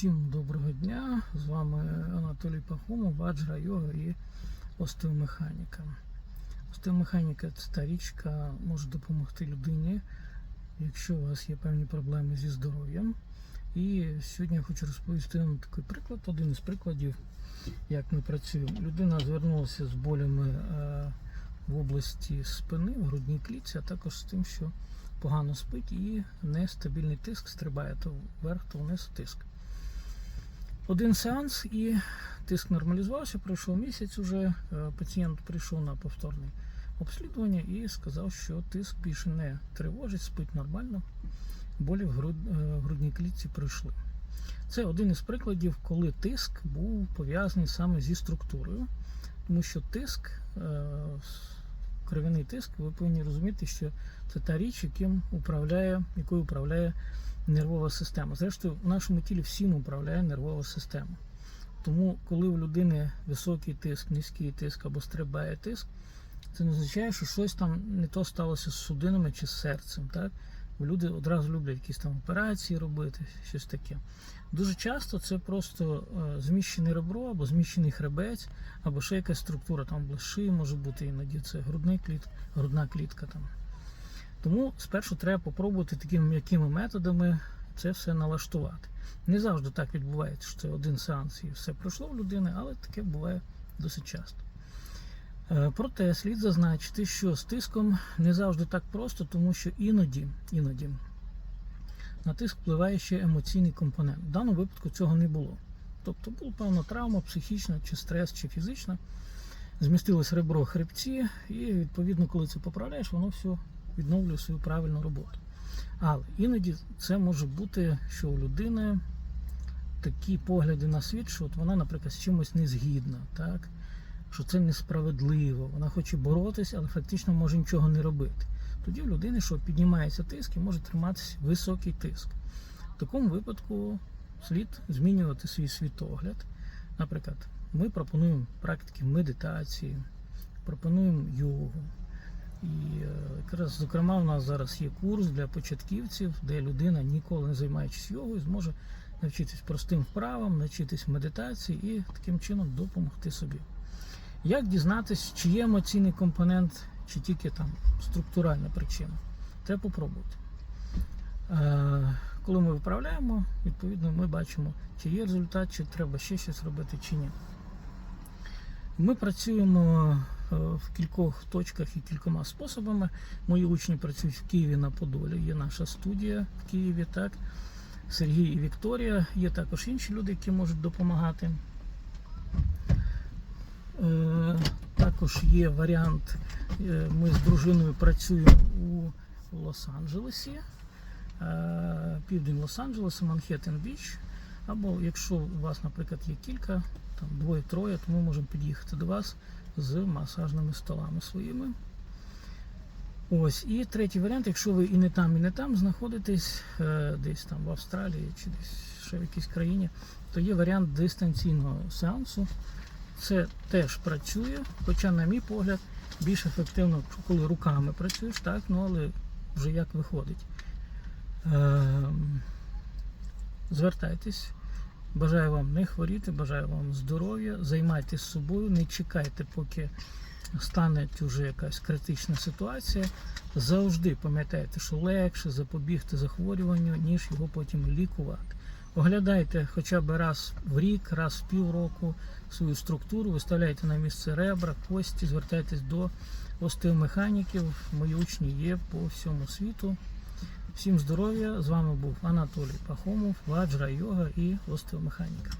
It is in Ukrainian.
Всім доброго дня! З вами Анатолій Пахомов, Ваджра Йога і остеомеханіка. Остеомеханіка це та річка може допомогти людині, якщо у вас є певні проблеми зі здоров'ям. І сьогодні я хочу розповісти вам такий приклад, один із прикладів, як ми працюємо. Людина звернулася з болями е, в області спини, в грудній клітці, а також з тим, що погано спить і нестабільний тиск стрибає то вверх, то вниз тиск. Один сеанс і тиск нормалізувався, пройшов місяць уже. е, Пацієнт прийшов на повторне обслідування і сказав, що тиск більше не тривожить, спить нормально, болі в е, грудній клітці пройшли. Це один із прикладів, коли тиск був пов'язаний саме зі структурою, тому що тиск, е, кров'яний тиск, ви повинні розуміти, що це та річ, яким управляє, якою управляє нервова система. Зрештою, в нашому тілі всім управляє нервова система. Тому, коли у людини високий тиск, низький тиск або стрибає тиск, це не означає, що щось там не то сталося з судинами чи з серцем. Так? Люди одразу люблять якісь там операції робити, щось таке. Дуже часто це просто е, зміщене ребро або зміщений хребець, або ще якась структура, там блеши може бути іноді це грудний кліт, грудна клітка там. Тому спершу треба попробувати такими м'якими методами це все налаштувати. Не завжди так відбувається, що це один сеанс і все пройшло в людини, але таке буває досить часто. Е, Проте слід зазначити, що з тиском не завжди так просто, тому що іноді, іноді на тиск впливає ще емоційний компонент. В даному випадку цього не було. Тобто була певна травма, психічна, чи стрес, чи фізична. Змістилось ребро хребці, і відповідно, коли це поправляєш, воно все відновлює свою правильну роботу. Але іноді це може бути, що у людини такі погляди на світ, що от вона, наприклад, з чимось не згідна, так? Що це несправедливо, вона хоче боротися, але фактично може нічого не робити. Тоді у людини, що піднімається тиск і може триматися високий тиск. В такому випадку слід змінювати свій світогляд. Наприклад, ми пропонуємо практики медитації, пропонуємо йогу. І е, якраз, зокрема, у нас зараз є курс для початківців, де людина, ніколи не займаючись йогою, зможе навчитись простим вправам, навчитись медитації і таким чином допомогти собі. Як дізнатися, чи є емоційний компонент, чи тільки там структуральна причина? Треба попробувати. Е, Коли ми виправляємо, відповідно ми бачимо, чи є результат, чи треба ще щось робити, чи ні. Ми працюємо е, в кількох точках і кількома способами. Мої учні працюють в Києві на Подолі. Є наша студія в Києві, так. Сергій і Вікторія. Є також інші люди, які можуть допомагати. Також є варіант. е, Ми з дружиною працюємо у Лос-Анджелесі, е, південь Лос-Анджелеса, Манхеттен Біч. Або якщо у вас, наприклад, є кілька, там двоє-троє, то ми можемо під'їхати до вас з масажними столами своїми. Ось, і третій варіант, якщо ви і не там, і не там знаходитесь, е, десь там в Австралії чи десь ще в якійсь країні, то є варіант дистанційного сеансу. Це теж працює, хоча, на мій погляд, більш ефективно, коли руками працюєш, так, ну але вже як виходить. Ем, Звертайтесь. Бажаю вам не хворіти, бажаю вам здоров'я, займайтесь собою, не чекайте, поки стане вже якась критична ситуація. Завжди пам'ятайте, що легше запобігти захворюванню, ніж його потім лікувати. Оглядайте хоча б раз в рік, раз в півроку свою структуру, виставляйте на місце ребра, кості, звертайтесь до остеомеханіків. Мої учні є по всьому світу. Всім здоров'я! З вами був Анатолій Пахомов, Ваджра Йога і остеомеханіка.